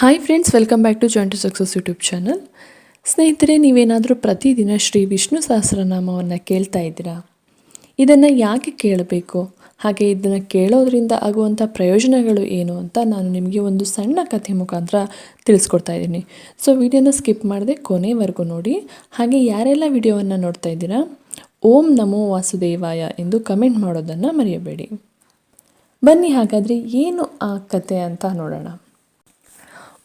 Hi friends welcome back to joint success YouTube channel ಸ್ನೇಹಿತರೆ, ನೀವೇನಾದರೂ ಪ್ರತಿದಿನ ಶ್ರೀ ವಿಷ್ಣು ಸಹಸ್ರನಾಮವನ್ನು ಕೇಳ್ತಾ ಇದ್ದೀರಾ? ಇದನ್ನು ಯಾಕೆ ಕೇಳಬೇಕು? ಹಾಗೆ ಇದನ್ನು ಕೇಳೋದ್ರಿಂದ ಆಗುವಂಥ ಪ್ರಯೋಜನಗಳು ಏನು ಅಂತ ನಾನು ನಿಮಗೆ ಒಂದು ಸಣ್ಣ ಕಥೆ ಮುಖಾಂತರ ತಿಳಿಸ್ಕೊಡ್ತಾ ಇದ್ದೀನಿ. ಸೊ ವಿಡಿಯೋನ ಸ್ಕಿಪ್ ಮಾಡದೆ ಕೊನೆವರೆಗೂ ನೋಡಿ. ಹಾಗೆ ಯಾರೆಲ್ಲ ವಿಡಿಯೋವನ್ನು ನೋಡ್ತಾ ಇದ್ದೀರಾ, ಓಂ ನಮೋ ವಾಸುದೇವಾಯ ಎಂದು ಕಮೆಂಟ್ ಮಾಡೋದನ್ನು ಮರೆಯಬೇಡಿ. ಬನ್ನಿ ಹಾಗಾದರೆ ಏನು ಆ ಕತೆ ಅಂತ ನೋಡೋಣ.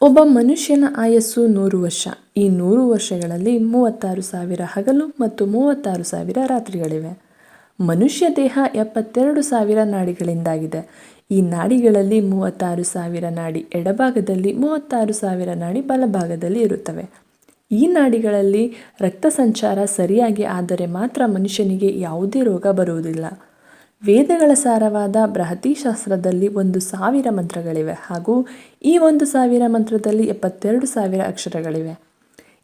ಒಬ್ಬ ಮನುಷ್ಯನ ಆಯಸ್ಸು ನೂರು ವರ್ಷ. ಈ ನೂರು ವರ್ಷಗಳಲ್ಲಿ ಮೂವತ್ತಾರು ಸಾವಿರ ಹಗಲು ಮತ್ತು ಮೂವತ್ತಾರು ಸಾವಿರ ರಾತ್ರಿಗಳಿವೆ. ಮನುಷ್ಯ ದೇಹ ಎಪ್ಪತ್ತೆರಡು ಸಾವಿರ ನಾಡಿಗಳಿಂದಾಗಿದೆ. ಈ ನಾಡಿಗಳಲ್ಲಿ ಮೂವತ್ತಾರು ಸಾವಿರ ನಾಡಿ ಎಡಭಾಗದಲ್ಲಿ ಮೂವತ್ತಾರು ಸಾವಿರ ನಾಡಿ ಬಲಭಾಗದಲ್ಲಿ ಇರುತ್ತವೆ. ಈ ನಾಡಿಗಳಲ್ಲಿ ರಕ್ತ ಸಂಚಾರ ಸರಿಯಾಗಿ ಆದರೆ ಮಾತ್ರ ಮನುಷ್ಯನಿಗೆ ಯಾವುದೇ ರೋಗ ಬರುವುದಿಲ್ಲ. ವೇದಗಳ ಸಾರವಾದ ಬೃಹತಿ ಶಾಸ್ತ್ರದಲ್ಲಿ ಒಂದು ಸಾವಿರ ಮಂತ್ರಗಳಿವೆ ಹಾಗೂ ಈ ಒಂದು ಸಾವಿರ ಮಂತ್ರದಲ್ಲಿ ಎಪ್ಪತ್ತೆರಡು ಸಾವಿರ ಅಕ್ಷರಗಳಿವೆ.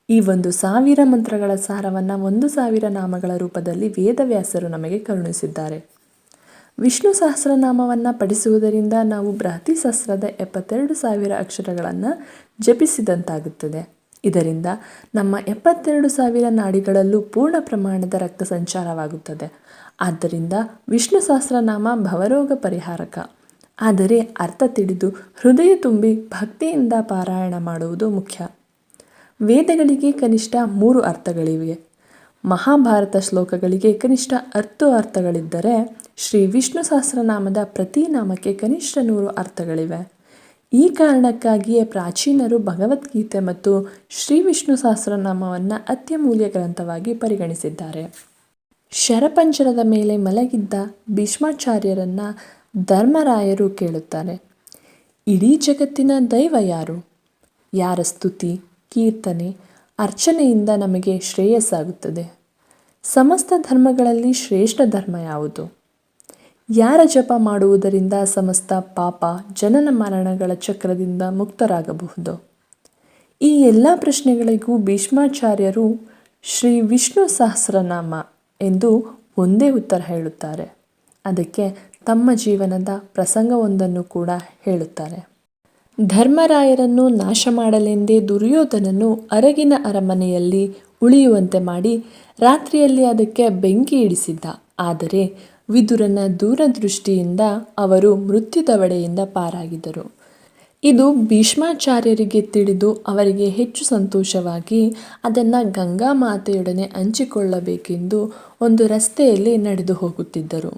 ಈ ಒಂದು ಸಾವಿರ ಮಂತ್ರಗಳ ಸಾರವನ್ನು ಒಂದು ಸಾವಿರ ನಾಮಗಳ ರೂಪದಲ್ಲಿ ವೇದವ್ಯಾಸರು ನಮಗೆ ಕರುಣಿಸಿದ್ದಾರೆ. ವಿಷ್ಣು ಸಹಸ್ರನಾಮವನ್ನು ಪಠಿಸುವುದರಿಂದ ನಾವು ಬೃಹತಿ ಸಹಸ್ರದ ಎಪ್ಪತ್ತೆರಡು ಸಾವಿರ ಅಕ್ಷರಗಳನ್ನು ಜಪಿಸಿದಂತಾಗುತ್ತದೆ. ಇದರಿಂದ ನಮ್ಮ ಎಪ್ಪತ್ತೆರಡು ಸಾವಿರ ನಾಡಿಗಳಲ್ಲೂ ಪೂರ್ಣ ಪ್ರಮಾಣದ ರಕ್ತ ಸಂಚಾರವಾಗುತ್ತದೆ. ಆದ್ದರಿಂದ ವಿಷ್ಣು ಸಹಸ್ರನಾಮ ಭವರೋಗ ಪರಿಹಾರಕ. ಆದರೆ ಅರ್ಥ ತಿಳಿದು ಹೃದಯ ತುಂಬಿ ಭಕ್ತಿಯಿಂದ ಪಾರಾಯಣ ಮಾಡುವುದು ಮುಖ್ಯ. ವೇದಗಳಿಗೆ ಕನಿಷ್ಠ ಮೂರು ಅರ್ಥಗಳಿವೆ. ಮಹಾಭಾರತ ಶ್ಲೋಕಗಳಿಗೆ ಕನಿಷ್ಠ ಹತ್ತು ಅರ್ಥಗಳಿದ್ದರೆ ಶ್ರೀ ವಿಷ್ಣು ಸಹಸ್ರನಾಮದ ಪ್ರತಿ ನಾಮಕ್ಕೆ ಕನಿಷ್ಠ ನೂರು ಅರ್ಥಗಳಿವೆ. ಈ ಕಾರಣಕ್ಕಾಗಿಯೇ ಪ್ರಾಚೀನರು ಭಗವದ್ಗೀತೆ ಮತ್ತು ಶ್ರೀ ವಿಷ್ಣು ಸಹಸ್ರನಾಮವನ್ನು ಅತ್ಯಮೂಲ್ಯ ಗ್ರಂಥವಾಗಿ ಪರಿಗಣಿಸಿದ್ದಾರೆ. ಶರಪಂಚರದ ಮೇಲೆ ಮಲಗಿದ್ದ ಭೀಷ್ಮಾಚಾರ್ಯರನ್ನು ಧರ್ಮರಾಯರು ಕೇಳುತ್ತಾರೆ. ಇಡೀ ಜಗತ್ತಿನ ದೈವ ಯಾರು? ಯಾರ ಸ್ತುತಿ, ಕೀರ್ತನೆ, ಅರ್ಚನೆಯಿಂದ ನಮಗೆ ಶ್ರೇಯಸ್ಸಾಗುತ್ತದೆ. ಸಮಸ್ತ ಧರ್ಮಗಳಲ್ಲಿ ಶ್ರೇಷ್ಠ ಧರ್ಮ ಯಾವುದು? ಯಾರ ಜಪ ಮಾಡುವುದರಿಂದ ಸಮಸ್ತ ಪಾಪ ಜನನ ಮರಣಗಳ ಚಕ್ರದಿಂದ ಮುಕ್ತರಾಗಬಹುದು? ಈ ಎಲ್ಲ ಪ್ರಶ್ನೆಗಳಿಗೂ ಭೀಷ್ಮಾಚಾರ್ಯರು ಶ್ರೀ ವಿಷ್ಣು ಸಹಸ್ರನಾಮ ಎಂದು ಒಂದೇ ಉತ್ತರ ಹೇಳುತ್ತಾರೆ. ಅದಕ್ಕೆ ತಮ್ಮ ಜೀವನದ ಪ್ರಸಂಗವೊಂದನ್ನು ಕೂಡ ಹೇಳುತ್ತಾರೆ. ಧರ್ಮರಾಯರನ್ನು ನಾಶ ಮಾಡಲೆಂದೇ ದುರ್ಯೋಧನನು ಅರಗಿನ ಅರಮನೆಯಲ್ಲಿ ಉಳಿಯುವಂತೆ ಮಾಡಿ ರಾತ್ರಿಯಲ್ಲಿ ಅದಕ್ಕೆ ಬೆಂಕಿ ಇಡಿಸಿದ್ದ. ಆದರೆ ವಿದುರನ ದೂರದೃಷ್ಟಿಯಿಂದ ಅವರು ಮೃತ್ಯುದವಡೆಯಿಂದ ಪಾರಾಗಿದ್ದರು. ಇದು ಭೀಷ್ಮಾಚಾರ್ಯರಿಗೆ ತಿಳಿದು ಅವರಿಗೆ ಹೆಚ್ಚು ಸಂತೋಷವಾಗಿ ಅದನ್ನು ಗಂಗಾ ಮಾತೆಯೊಡನೆ ಹಂಚಿಕೊಳ್ಳಬೇಕೆಂದು ಒಂದು ರಸ್ತೆಯಲ್ಲಿ ನಡೆದು ಹೋಗುತ್ತಿದ್ದರು.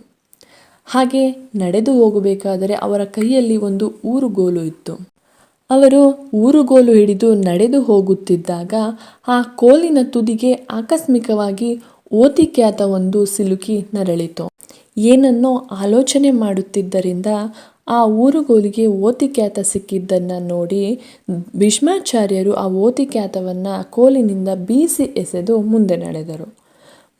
ಹಾಗೆ ನಡೆದು ಹೋಗಬೇಕಾದರೆ ಅವರ ಕೈಯಲ್ಲಿ ಒಂದು ಊರುಗೋಲು ಇತ್ತು. ಅವರು ಊರುಗೋಲು ಹಿಡಿದು ನಡೆದು ಹೋಗುತ್ತಿದ್ದಾಗ ಆ ಕೋಲಿನ ತುದಿಗೆ ಆಕಸ್ಮಿಕವಾಗಿ ಓತಿಖ್ಯಾತ ಒಂದು ಸಿಲುಕಿ ನರಳಿತು. ಏನನ್ನೋ ಆಲೋಚನೆ ಮಾಡುತ್ತಿದ್ದರಿಂದ ಆ ಊರುಗೋಲಿಗೆ ಓತಿಕ್ಯಾತ ಸಿಕ್ಕಿದ್ದನ್ನು ನೋಡಿ ಭೀಷ್ಮಾಚಾರ್ಯರು ಆ ಓತಿಕ್ಯಾತವನ್ನು ಕೋಲಿನಿಂದ ಬೀಸಿ ಎಸೆದು ಮುಂದೆ ನಡೆದರು.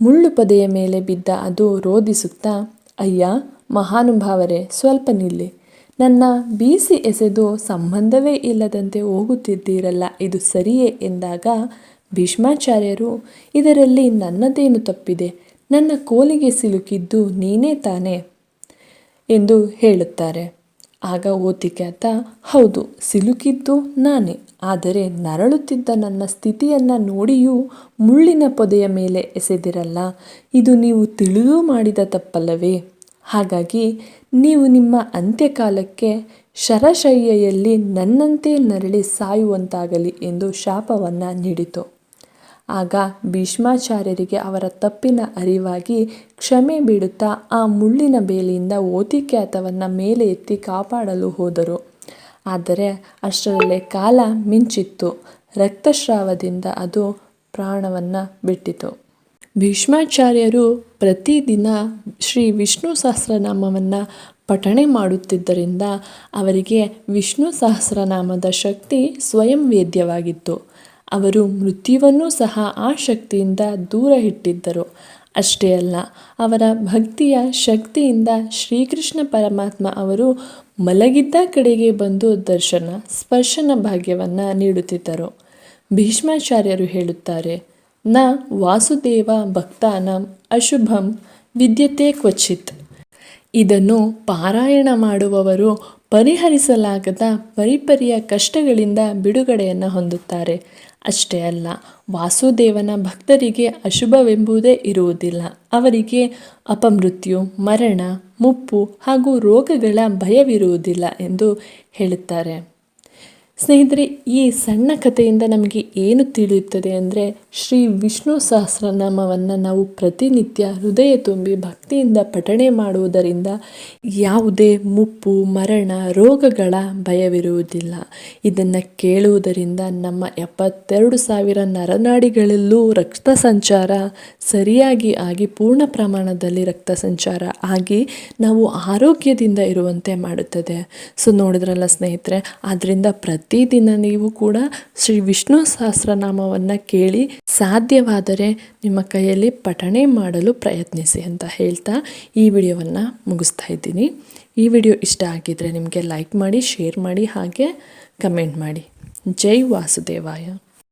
ಮುಳ್ಳು ಪದೆಯ ಮೇಲೆ ಬಿದ್ದ ಅದು ರೋಧಿಸುತ್ತಾ, ಅಯ್ಯ, ಮಹಾನುಭಾವರೇ, ಸ್ವಲ್ಪ ನಿಲ್ಲಿ. ನನ್ನ ಬೀಸಿ ಎಸೆದು ಸಂಬಂಧವೇ ಇಲ್ಲದಂತೆ ಹೋಗುತ್ತಿದ್ದೀರಲ್ಲ, ಇದು ಸರಿಯೇ? ಎಂದಾಗ ಭೀಷ್ಮಾಚಾರ್ಯರು, ಇದರಲ್ಲಿ ನನ್ನದೇನು ತಪ್ಪಿದೆ? ನನ್ನ ಕೋಲಿಗೆ ಸಿಲುಕಿದ್ದು ನೀನೇ ತಾನೆ ಎಂದು ಹೇಳುತ್ತಾರೆ. ಆಗ ಓತಿಕ್ಯಾತ ಹೌದು, ಸಿಲುಕಿದ್ದು ನಾನೇ, ಆದರೆ ನರಳುತ್ತಿದ್ದ ನನ್ನ ಸ್ಥಿತಿಯನ್ನು ನೋಡಿಯೂ ಮುಳ್ಳಿನ ಪೊದೆಯ ಮೇಲೆ ಎಸೆದಿರಲ್ಲ, ಇದು ನೀವು ತಿಳಿದು ಮಾಡಿದ ತಪ್ಪಲ್ಲವೇ? ಹಾಗಾಗಿ ನೀವು ನಿಮ್ಮ ಅಂತ್ಯಕಾಲಕ್ಕೆ ಶರಶಯ್ಯೆಯಲ್ಲಿ ನನ್ನಂತೆ ನರಳಿ ಸಾಯುವಂತಾಗಲಿ ಎಂದು ಶಾಪವನ್ನು ನೀಡಿತು. ಆಗ ಭೀಷ್ಮಾಚಾರ್ಯರಿಗೆ ಅವರ ತಪ್ಪಿನ ಅರಿವಾಗಿ ಕ್ಷಮೆ ಬಿಡುತ್ತಾ ಆ ಮುಳ್ಳಿನ ಬೇಲಿಯಿಂದ ಓತಿಕ್ಯಾತವನ್ನು ಮೇಲೆ ಎತ್ತಿ ಕಾಪಾಡಲು ಹೋದರು. ಆದರೆ ಅಷ್ಟರಲ್ಲೇ ಕಾಲ ಮಿಂಚಿತ್ತು. ರಕ್ತಸ್ರಾವದಿಂದ ಅದು ಪ್ರಾಣವನ್ನು ಬಿಟ್ಟಿತು. ಭೀಷ್ಮಾಚಾರ್ಯರು ಪ್ರತಿದಿನ ಶ್ರೀ ವಿಷ್ಣು ಸಹಸ್ರನಾಮವನ್ನು ಪಠಣೆ ಮಾಡುತ್ತಿದ್ದರಿಂದ ಅವರಿಗೆ ವಿಷ್ಣು ಸಹಸ್ರನಾಮದ ಶಕ್ತಿ ಸ್ವಯಂ ವೇದ್ಯವಾಗಿತ್ತು. ಅವರು ಮೃತ್ಯುವನ್ನೂ ಸಹ ಆ ಶಕ್ತಿಯಿಂದ ದೂರ ಇಟ್ಟಿದ್ದರು. ಅಷ್ಟೇ ಅಲ್ಲ, ಅವರ ಭಕ್ತಿಯ ಶಕ್ತಿಯಿಂದ ಶ್ರೀಕೃಷ್ಣ ಪರಮಾತ್ಮ ಅವರು ಮಲಗಿದ್ದ ಕಡೆಗೆ ಬಂದು ದರ್ಶನ, ಸ್ಪರ್ಶನ ಭಾಗ್ಯವನ್ನು ನೀಡುತ್ತಿದ್ದರು. ಭೀಷ್ಮಾಚಾರ್ಯರು ಹೇಳುತ್ತಾರೆ, ನ ವಾಸುದೇವ ಭಕ್ತಾನಂ ಅಶುಭಂ ವಿದ್ಯತೆ ಕ್ವಚಿತ್. ಇದನ್ನು ಪಾರಾಯಣ ಮಾಡುವವರು ಪರಿಹರಿಸಲಾಗದ ಪರಿಪರಿಯ ಕಷ್ಟಗಳಿಂದ ಬಿಡುಗಡೆಯನ್ನು ಹೊಂದುತ್ತಾರೆ. ಅಷ್ಟೇ ಅಲ್ಲ, ವಾಸುದೇವನ ಭಕ್ತರಿಗೆ ಅಶುಭವೆಂಬುದೇ ಇರುವುದಿಲ್ಲ. ಅವರಿಗೆ ಅಪಮೃತ್ಯು, ಮರಣ, ಮುಪ್ಪು ಹಾಗೂ ರೋಗಗಳ ಭಯವಿರುವುದಿಲ್ಲ ಎಂದು ಹೇಳುತ್ತಾರೆ. ಸ್ನೇಹಿತರೆ, ಈ ಸಣ್ಣ ಕಥೆಯಿಂದ ನಮಗೆ ಏನು ತಿಳಿಯುತ್ತದೆ ಅಂದರೆ ಶ್ರೀ ವಿಷ್ಣು ಸಹಸ್ರನಾಮವನ್ನು ನಾವು ಪ್ರತಿನಿತ್ಯ ಹೃದಯ ತುಂಬಿ ಭಕ್ತಿಯಿಂದ ಪಠಣೆ ಮಾಡುವುದರಿಂದ ಯಾವುದೇ ಮುಪ್ಪು, ಮರಣ, ರೋಗಗಳ ಭಯವಿರುವುದಿಲ್ಲ. ಇದನ್ನು ಕೇಳುವುದರಿಂದ ನಮ್ಮ ಎಪ್ಪತ್ತೆರಡು ಸಾವಿರ ನರನಾಡಿಗಳಲ್ಲೂ ರಕ್ತ ಸಂಚಾರ ಸರಿಯಾಗಿ ಆಗಿ ಪೂರ್ಣ ಪ್ರಮಾಣದಲ್ಲಿ ರಕ್ತ ಸಂಚಾರ ಆಗಿ ನಾವು ಆರೋಗ್ಯದಿಂದ ಇರುವಂತೆ ಮಾಡುತ್ತದೆ. ಸೊ ನೋಡಿದ್ರಲ್ಲ ಸ್ನೇಹಿತರೆ ಆದ್ದರಿಂದ ಪ್ರತಿದಿನ ನೀವು ಕೂಡ ಶ್ರೀ ವಿಷ್ಣು ಸಹಸ್ರನಾಮವನ್ನು ಕೇಳಿ ಸಾಧ್ಯವಾದರೆ ನಿಮ್ಮ ಕೈಯಲ್ಲಿ ಪಠಣೆ ಮಾಡಲು ಪ್ರಯತ್ನಿಸಿ ಅಂತ ಹೇಳ್ತಾ ಈ ವಿಡಿಯೋವನ್ನು ಮುಗಿಸ್ತಾ ಇದ್ದೀನಿ. ಈ ವಿಡಿಯೋ ಇಷ್ಟ ಆಗಿದ್ದರೆ ನಿಮಗೆ ಲೈಕ್ ಮಾಡಿ, ಶೇರ್ ಮಾಡಿ ಹಾಗೆ ಕಮೆಂಟ್ ಮಾಡಿ. ಜೈ ವಾಸುದೇವಾಯ.